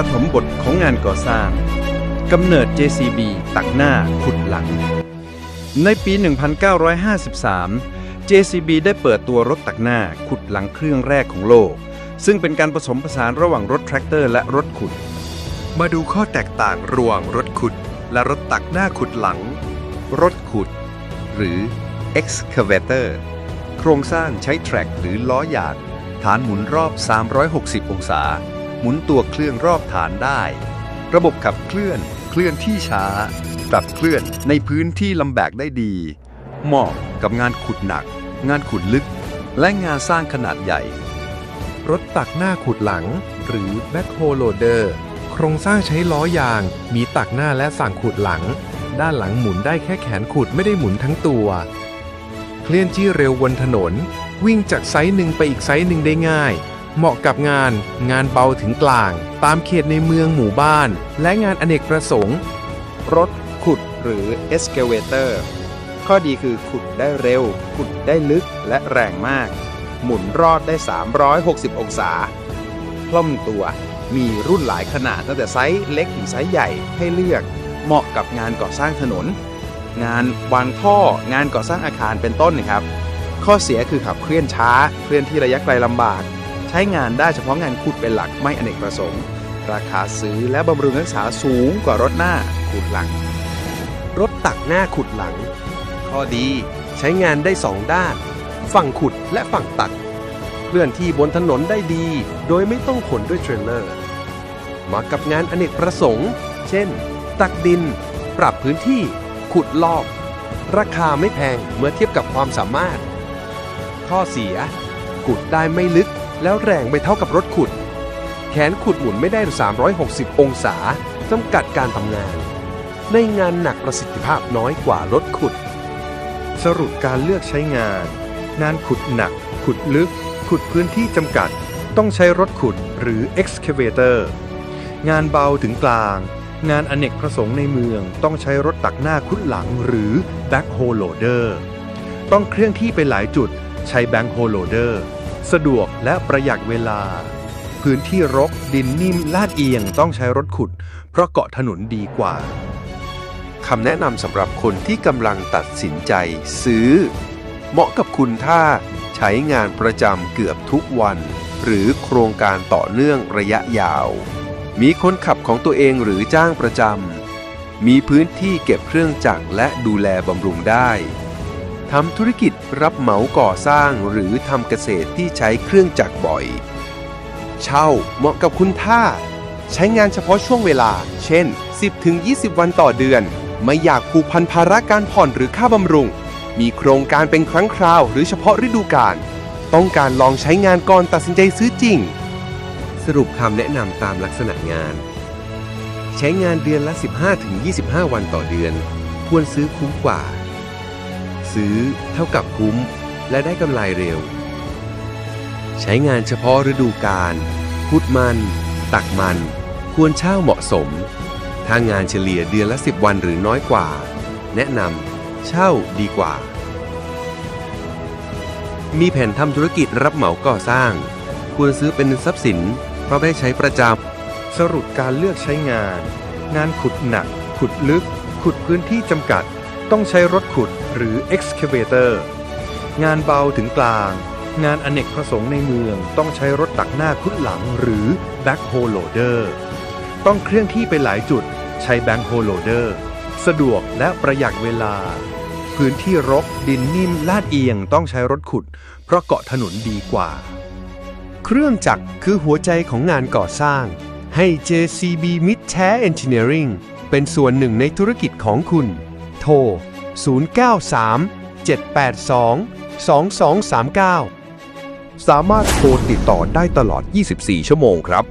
ประถมบทของงานก่อสร้างกำเนิด JCB ตักหน้าขุดหลัง ในปี 1953 JCB ได้เปิดตัวรถตักหน้าขุดหลังเครื่องแรกของโลก ซึ่งเป็นการผสมผสานระหว่างรถแทรกเตอร์และรถขุด มาดูข้อแตกต่างระหว่างรถขุด และรถตักหน้าขุดหลัง รถขุด หรือ excavator โครงสร้างใช้แทร็กหรือล้อหยาดฐานหมุนรอบ 360 องศา หมุนตัวเครื่องรอบฐานได้ ระบบขับเคลื่อน เคลื่อนที่ช้า ปรับเคลื่อนในพื้นที่ลำแบากได้ดี เหมาะกับงานขุดหนัก งานขุดลึก และงานสร้างขนาดใหญ่ รถตักหน้าขุดหลัง หรือ backhoe loader โครงสร้างใช้ล้อยาง มีตักหน้าและสั่งขุดหลัง ด้านหลังหมุนได้แค่แขนขุดไม่ได้หมุนทั้งตัว เคลื่อนที่เร็วบนถนน วิ่งจากไซส์หนึ่งไปอีกไซส์หนึ่งได้ง่าย เหมาะกับงาน งานเบาถึงกลาง ตามเขตในเมืองหมู่บ้าน และงานอเนกประสงค์ รถขุดหรือ excavator ข้อดีคือขุดได้เร็ว ขุดได้ลึกและแรงมาก หมุนรอบได้ 360 องศาคล่อมตัว มีรุ่นหลายขนาดตั้งแต่ไซส์เล็กถึงไซส์ใหญ่ให้เลือก เหมาะกับงานก่อสร้างถนน งานวางท่องานก่อสร้างอาคารเป็นต้นนะครับ ข้อเสียคือขับเคลื่อนช้า เคลื่อนที่ระยะไกลลำบาก ใช้งานได้เฉพาะงานขุดเป็นหลักไม่อเนกประสงค์ ราคาซื้อและบำรุงรักษาสูงกว่ารถหน้าขุดหลัง รถตักหน้าขุดหลัง ข้อดีใช้งานได้สองด้าน ฝั่งขุดและฝั่งตัก เคลื่อนที่บนถนนได้ดี โดยไม่ต้องขนด้วยเทรลเลอร์เหมาะกับงานอเนกประสงค์ เช่น ตักดิน ปรับพื้นที่ ขุดลอก ราคาไม่แพงเมื่อเทียบกับความสามารถ ข้อเสีย ขุดได้ไม่ลึก แล้วแรงไม่เท่ากับรถขุด แขนขุดหมุนไม่ได้ 360 องศาจำกัดการทำงาน ในงานหนักประสิทธิภาพน้อยกว่ารถขุด สรุปการเลือกใช้งาน งานขุดหนัก ขุดลึก ขุดพื้นที่จำกัด ต้องใช้รถขุดหรือ excavator งานเบาถึงกลาง งานอเนกประสงค์ในเมืองต้องใช้รถตักหน้าขุดหลังหรือ backhoe loader ต้องเคลื่อนที่ไปหลายจุดใช้ backhoe loader สะดวกและประหยัดเวลา พื้นที่รกดินนิ่มลาดเอียงต้องใช้รถขุด เพราะเกาะถนนดีกว่าคำแนะนำสำหรับคนที่กำลังตัดสินใจซื้อ เหมาะกับคุณถ้าใช้งานประจำเกือบทุกวัน หรือโครงการต่อเนื่องระยะยาว มีคนขับของตัวเองหรือจ้างประจำมีพื้นที่เก็บเครื่องจักรและดูแลบำรุงได้ ทำธุรกิจรับเหมาก่อสร้างหรือทำเกษตรที่ใช้เครื่องจักรบ่อย เช่าเหมาะกับคุณท่า ใช้งานเฉพาะช่วงเวลา เช่น 10-20 วันต่อเดือน ไม่อยากผูกพันภาระการผ่อนหรือค่าบำรุง มีโครงการเป็นครั้งคราวหรือเฉพาะฤดูกาลต้องการลองใช้งานก่อนตัดสินใจซื้อจริง สรุปคำแนะนำตามลักษณะงาน ใช้งานเดือนละ 15-25 วันต่อเดือน ควรซื้อคุ้มกว่า ซื้อ เท่ากับคุ้ม และได้กำไรเร็ว ใช้งานเฉพาะฤดูกาลขุดมัน ตักมัน ควรเช่าเหมาะสม ถ้างานเฉลี่ยเดือนละ 10 วันหรือน้อยกว่า แนะนำเช่าดีกว่า มีแผนทำธุรกิจรับเหมาก่อสร้าง ควรซื้อเป็นทรัพย์สิน เพราะได้ใช้ประจสรุปการเลือกใช้งาน งานขุดหนัก ขุดลึก ขุดพื้นที่จำกัด ต้องใช้รถขุดหรือ excavator งานเบาถึงกลาง งานอเนกประสงค์ในเมืองต้องใช้รถตักหน้าขุดหลังหรือ backhoe loader ต้องเคลื่อนที่ไปหลายจุดใช้ backhoe loader สะดวกและประหยัดเวลา พื้นที่รกดินนิ่มลาดเอียงต้องใช้รถขุด เพราะเกาะถนนดีกว่า เครื่องจักรคือหัวใจของงานก่อสร้าง ให้ JCB Mid t a Engineering เป็นส่วนหนึ่งในธุรกิจของคุณ โทร 093 782 2239 สามารถโทรติดต่อได้ตลอด 24 ชั่วโมงครับ